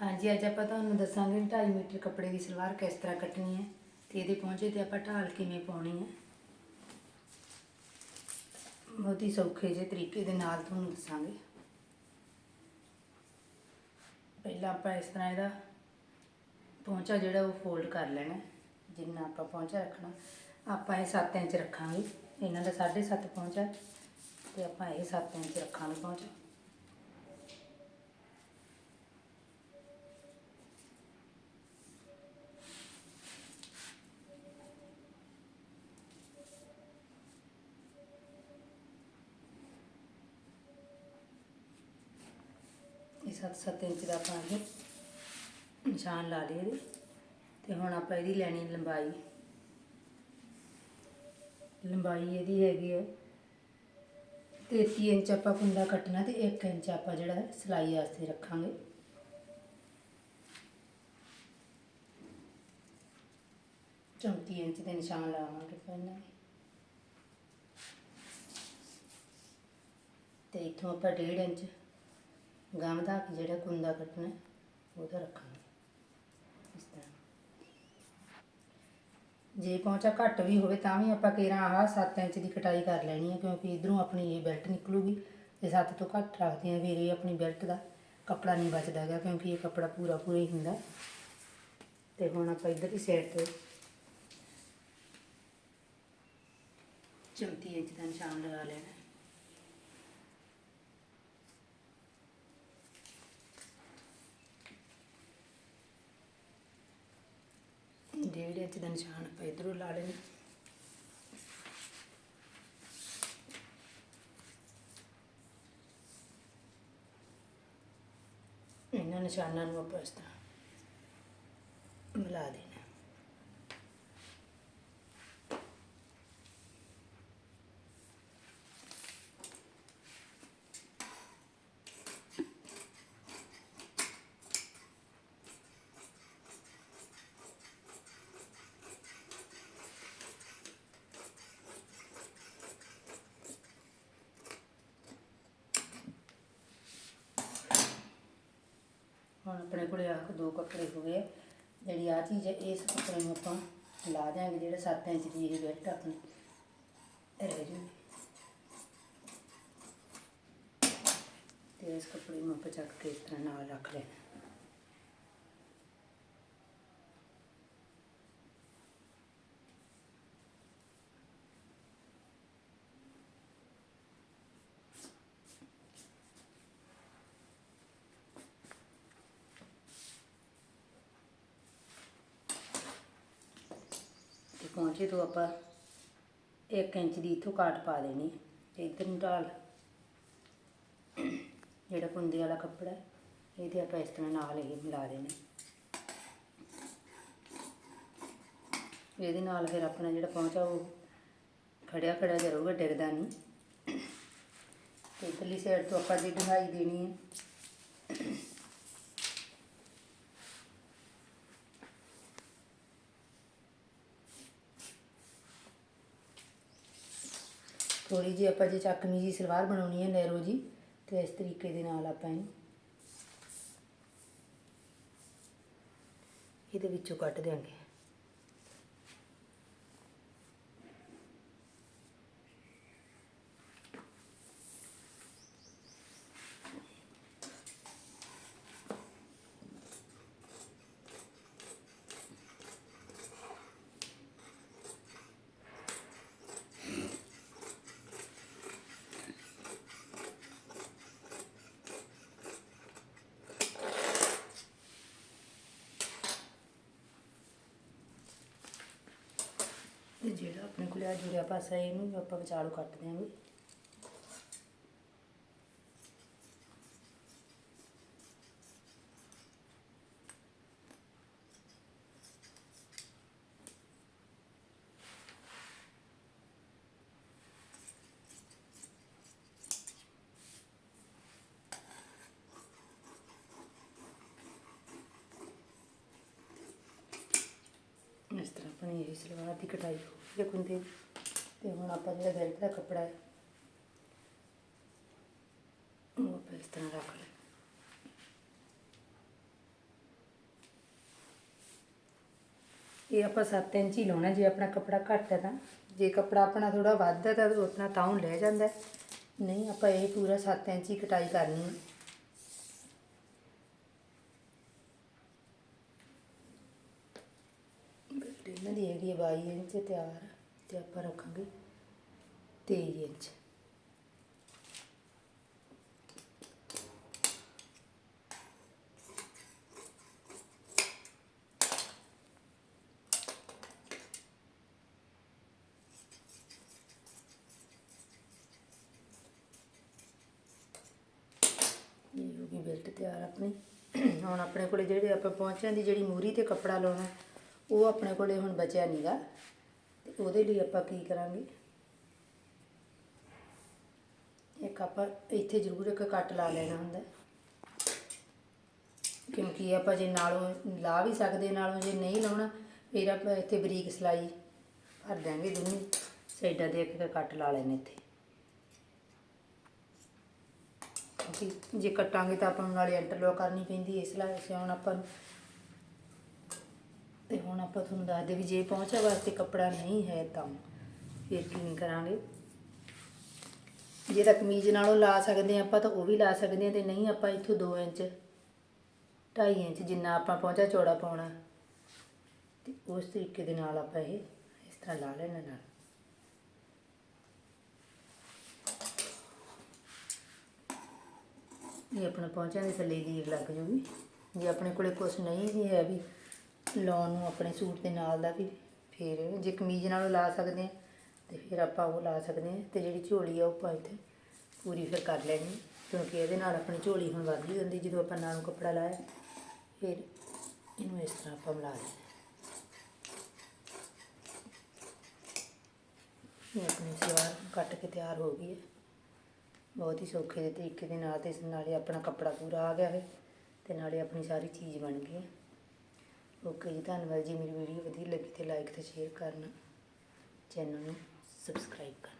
ਹਾਂਜੀ, ਅੱਜ ਆਪਾਂ ਤੁਹਾਨੂੰ ਦੱਸਾਂਗੇ 2.5 ਮੀਟਰ ਕੱਪੜੇ ਦੀ ਸਲਵਾਰ ਕਿਸ ਤਰ੍ਹਾਂ ਕੱਟਣੀ ਹੈ ਤੇ ਇਹਦੇ ਪਹੁੰਚੇ ਤੇ ਆਪਾਂ ਢਾਲ ਕਿਵੇਂ ਪਾਉਣੀ ਹੈ। ਬਹੁਤ ਹੀ ਸੌਖੇ ਜਿਹੇ ਤਰੀਕੇ ਦੇ ਨਾਲ ਤੁਹਾਨੂੰ ਦੱਸਾਂਗੇ। ਪਹਿਲਾਂ ਆਪਾਂ ਇਸ ਤਰ੍ਹਾਂ ਇਹਦਾ ਪਹੁੰਚਾ ਜਿਹੜਾ ਉਹ ਫੋਲਡ ਕਰ ਲੈਣਾ ਜਿੰਨਾ ਆਪਾਂ ਪਹੁੰਚਾ ਰੱਖਣਾ। ਆਪਾਂ ਇਹ 7 ਇੰਚ ਰੱਖਾਂਗੇ। ਇਹਨਾਂ ਦਾ 7.5 ਪਹੁੰਚਾ ਤੇ ਆਪਾਂ ਇਹ 7 ਇੰਚ ਰੱਖਾਂਗੇ ਪਹੁੰਚਾ ਇਹ 7-7 ਇੰਚ ਦਾ ਆਪਾਂ ਇਹ ਨਿਸ਼ਾਨ ਲਾ ਲਏ ਇਹਦੇ। ਤੇ ਹੁਣ ਆਪਾਂ ਇਹਦੀ ਲੈਣੀ ਲੰਬਾਈ। ਲੰਬਾਈ ਇਹਦੀ ਹੈਗੀ ਹੈ 33 ਇੰਚ ਆਪਾਂ ਕੁੰਡਾ ਕੱਟਣਾ ਤੇ 1 ਇੰਚ ਆਪਾਂ ਜਿਹੜਾ ਸਿਲਾਈ ਵਾਸਤੇ ਰੱਖਾਂਗੇ। ਚੌਂਤੀ ਇੰਚ ਦੇ ਨਿਸ਼ਾਨ ਲਾਵਾਂਗੇ ਪਹਿਲਾਂ ਤੇ ਇੱਥੋਂ ਆਪਾਂ 1.5 ਇੰਚ ਗਮ ਦਾ ਜਿਹੜਾ ਕੁੰਦਾ ਕੱਟਣਾ ਉਹਦਾ ਰੱਖਾਂਗੇ। ਇਸ ਤਰ੍ਹਾਂ। ਜੇ ਪਹੁੰਚਾ ਘੱਟ ਵੀ ਹੋਵੇ ਤਾਂ ਵੀ ਆਪਾਂ ਕੇਰਾਂ ਆਹ 7 ਇੰਚ ਦੀ ਕਟਾਈ ਕਰ ਲੈਣੀ ਹੈ, ਕਿਉਂਕਿ ਇਧਰੋਂ ਆਪਣੀ ਇਹ ਬੈਲਟ ਨਿਕਲੂਗੀ ਤੇ 7 ਤੋਂ ਘੱਟ ਰੱਖਦੇ ਆ ਫਿਰ ਇਹ ਆਪਣੀ ਬੈਲਟ ਦਾ, ਕੱਪੜਾ ਨਹੀਂ ਬਚਦਾ ਹੈਗਾ ਕਿਉਂਕਿ ਇਹ ਕੱਪੜਾ ਪੂਰਾ ਪੂਰਾ ਹੀ ਹੁੰਦਾ। ਤੇ ਹੁਣ ਆਪਾਂ ਇਧਰ ਦੀ ਸਾਈਡ ਤੇ 34 ਇੰਚ ਦਾ ਨਿਸ਼ਾਨ ਲਗਾ ਲੈਣਾ। ਹੈ। ਡੇਢ ਦਾ ਨਿਸ਼ਾਨ ਆਪਾਂ ਇਧਰੋਂ ਲਾ ਲੈਣਾ ਇਹਨਾਂ ਨਿਸ਼ਾਨਾਂ ਨੂੰ ਆਪਾਂ ਇਸ ਤਰ੍ਹਾਂ ਮਿਲਾ ਦੇਣਾ ਹੁਣ ਆਪਣੇ ਦੋ ਕੱਪੜੇ ਹੋ ਗਏ। ਜਿਹੜੀ ਆ ਚੀਜ਼ ਹੈ, ਇਸ ਕੱਪੜੇ ਨੂੰ ਆਪਾਂ ਲਾ ਦਿਆਂਗੇ, ਜਿਹੜੇ 7 ਇੰਚ ਦੀ ਇਹ ਬੈਲਟ ਆਪਣੀ। ਰਹਿ ਜੂਗੀ ਤੇ ਇਸ ਕੱਪੜੇ ਨੂੰ ਆਪਾਂ ਚੱਕ ਕੇ ਇਸ ਤਰ੍ਹਾਂ ਨਾਲ ਰੱਖ ਲੈਣਾ ਜਦੋਂ ਆਪਾਂ 1 ਇੰਚ ਦੀ ਇਥੋਂ ਕਾਟ ਪਾ ਦੇਣੀ ਹੈ ਤੇ ਇੱਧਰ ਨੂੰ ਢਾਲ ਜਿਹੜਾ ਕੁੰਦੇ ਵਾਲਾ ਕੱਪੜਾ ਇਹਦੇ ਆਪਾਂ ਇਸ ਤਰ੍ਹਾਂ ਨਾਲ ਇਹ ਮਿਲਾ ਦੇਣੇ। ਇਹਦੇ ਨਾਲ ਫਿਰ ਆਪਣਾ ਜਿਹੜਾ ਪਹੁੰਚਾ ਉਹ ਖੜਿਆ ਖੜਿਆ ਜਿਹਾ ਡਿੱਗਦਾ ਨਹੀਂ। ਤੇ ਇਧਰਲੀ ਸਾਈਡ ਤੋਂ ਆਪਾਂ ਦੀ ਢੰਗਾਈ ਦੇਣੀ ਹੈ। ਥੋੜੀ ਜਿਹੀ ਆਪਾਂ ਜੇ ਚੱਕਵੀਂ ਜੀ ਸਲਵਾਰ ਬਣਾਉਣੀ ਹੈ ਨੈਰੋ ਜੀ, ਤੇ ਇਸ ਤਰੀਕੇ ਦੇ ਨਾਲ ਆਪਾਂ ਇਹਨੂੰ ਇਹਦੇ ਵਿੱਚੋਂ ਕੱਟ ਦਿਆਂਗੇ। ਤੇ ਜਿਹੜਾ ਆਪਣੇ ਕੋਲ ਆ ਜੁੜਿਆ ਪਾਸਾ ਇਹਨੂੰ ਵੀ ਆਪਾਂ ਵਿਚਾਲੂ ਕੱਟ ਦਿਆਂਗੇ ਆਪਣੀ ਇਹ ਸਲਵਾਰ ਦੀ ਕਟਾਈ ਹੋ ਕੁੰਦੇ ਤੇ ਹੁਣ ਆਪਾਂ ਜਿਹੜਾ ਬੈਲਟ ਦਾ ਕੱਪੜਾ ਹੈ, ਉਹ ਆਪਾਂ ਇਸ ਤਰ੍ਹਾਂ ਰੱਖ ਲੈ ਇਹ ਆਪਾਂ 7 ਇੰਚ ਹੀ ਲਾਉਣਾ, ਜੇ ਆਪਣਾ ਕੱਪੜਾ ਘੱਟ ਹੈ ਤਾਂ। ਜੇ ਕੱਪੜਾ ਆਪਣਾ ਥੋੜਾ ਵੱਧ ਹੈ ਤਾਂ ਉਤਨਾ ਤਾਉਂ ਲੈ ਜਾਂਦਾ ਨਹੀਂ, ਆਪਾਂ ਇਹ ਪੂਰਾ 7 ਇੰਚ ਹੀ ਕਟਾਈ ਕਰਨੀ ਹੈ। ਇਹਨਾਂ ਦੀ ਹੈਗੀ ਹੈ 22 ਇੰਚ ਤਿਆਰ ਤੇ ਆਪਾਂ ਰੱਖਾਂਗੇ 23 ਇੰਚ। ਇਹ ਹੋ ਗਈ ਬੈਲਟ ਤਿਆਰ ਆਪਣੀ। ਹੁਣ ਆਪਣੇ ਕੋਲੇ ਜਿਹੜੇ ਆਪਾਂ ਪਹੁੰਚਿਆਂ ਦੀ ਜਿਹੜੀ ਮੂਰੀ ਤੇ ਕੱਪੜਾ ਲਾਉਣਾ ਉਹ ਆਪਣੇ ਕੋਲੇ ਹੁਣ ਬਚਿਆ ਨਹੀਂਗਾ ਤੇ ਉਹਦੇ ਲਈ ਆਪਾਂ ਕੀ ਕਰਾਂਗੇ? ਇੱਕ ਆਪਾਂ ਇੱਥੇ ਜ਼ਰੂਰ ਇੱਕ ਕੱਟ ਲਾ ਲੈਣਾ ਹੁੰਦਾ। ਕਿਉਂਕਿ ਆਪਾਂ ਜੇ ਨਾਲੋਂ ਲਾ ਵੀ ਸਕਦੇ, ਨਾਲੋਂ ਜੇ ਨਹੀਂ ਲਾਉਣਾ, ਫਿਰ ਆਪਾਂ ਇੱਥੇ ਬਰੀਕ ਸਲਾਈ ਭਰ ਦਿਆਂਗੇ ਦੋਨੇ ਸਾਈਡਾਂ ਦੇ ਇੱਕ ਕੱਟ ਲਾ ਲੈਣੇ ਇੱਥੇ। ਕਿਉਂਕਿ ਜੇ ਕੱਟਾਂਗੇ ਤਾਂ ਆਪਾਂ ਨੂੰ ਨਾਲੇ ਇੰਟਰਲੋਕ ਕਰਨੀ ਪੈਂਦੀ, ਇਸ ਲਈ ਅਸੀਂ ਹੁਣ ਆਪਾਂ ਨੂੰ। ਤੇ ਹੁਣ ਆਪਾਂ ਤੁਹਾਨੂੰ ਦੱਸਦੇ ਵੀ ਜੇ ਪਹੁੰਚਾ ਵਾਸਤੇ ਕੱਪੜਾ ਨਹੀਂ ਹੈ ਤਾਂ ਫਿਰ ਕਿਵੇਂ ਕਰਾਂਗੇ? ਜੇ ਤਾਂ ਕਮੀਜ਼ ਨਾਲੋਂ ਲਾ ਸਕਦੇ ਹਾਂ ਆਪਾਂ ਤਾਂ ਉਹ ਵੀ ਲਾ ਸਕਦੇ ਹਾਂ ਤੇ ਨਹੀਂ ਆਪਾਂ ਇੱਥੋਂ 2 ਇੰਚ 2.5 ਇੰਚ ਜਿੰਨਾ ਆਪਾਂ ਪਹੁੰਚਾ ਚੌੜਾ ਪਾਉਣਾ। ਤੇ ਉਸ ਤਰੀਕੇ ਦੇ ਨਾਲ ਆਪਾਂ ਇਹ ਇਸ ਤਰ੍ਹਾਂ ਲਾ ਲੈਣਾ ਨਾਲ। ਇਹ ਆਪਣਾ ਪਹੁੰਚਿਆਂ ਦੇ ਥੱਲੇ ਦੀ ਲੱਗ ਜੂਗੀ। ਜੇ ਆਪਣੇ ਕੋਲੇ ਕੁਝ ਨਹੀਂ ਵੀ ਹੈ ਵੀ ਲਾਉਣ ਨੂੰ ਆਪਣੇ ਸੂਟ ਦੇ ਨਾਲ ਦਾ ਵੀ ਫਿਰ ਜੇ ਕਮੀਜ਼ ਨਾਲੋਂ ਲਾ ਸਕਦੇ ਹਾਂ, ਤੇ ਫਿਰ ਆਪਾਂ ਉਹ ਲਾ ਸਕਦੇ ਹਾਂ ਅਤੇ ਜਿਹੜੀ ਝੋਲੀ ਆ ਉਹ ਆਪਾਂ ਇੱਥੇ ਪੂਰੀ ਫਿਰ ਕਰ ਲੈਣੀ ਕਿਉਂਕਿ ਇਹਦੇ ਨਾਲ ਆਪਣੀ ਝੋਲੀ ਹੁਣ ਵੱਧ ਜਾਂਦੀ, ਜਦੋਂ ਆਪਾਂ ਨਾਲੋਂ ਕੱਪੜਾ ਲਾਇਆ, ਫਿਰ ਇਹਨੂੰ ਇਸ ਤਰ੍ਹਾਂ ਆਪਾਂ ਮਿਲਾ ਲੈਣਾ ਇਹ ਆਪਣੀ ਸਲਵਾਰ ਕੱਟ ਕੇ ਤਿਆਰ ਹੋ ਗਈ ਹੈ। ਬਹੁਤ ਹੀ ਸੌਖੇ ਦੇ ਤਰੀਕੇ ਦੇ ਨਾਲ ਤੇ ਇਸ ਨਾਲੇ ਆਪਣਾ ਕੱਪੜਾ ਪੂਰਾ ਆ ਗਿਆ ਹੈ, ਤੇ ਨਾਲੇ ਆਪਣੀ ਸਾਰੀ ਚੀਜ਼ ਬਣ ਗਈ ਹੈ। ਓਕੇ ਜੀ, ਧੰਨਵਾਦ ਜੀ, ਮੇਰੀ ਵੀਡੀਓ ਵਧੀਆ ਲੱਗੀ ਤੇ ਲਾਈਕ ਤੇ ਸ਼ੇਅਰ ਕਰਨਾ। ਚੈਨਲ ਨੂੰ ਸਬਸਕ੍ਰਾਈਬ ਕਰਨਾ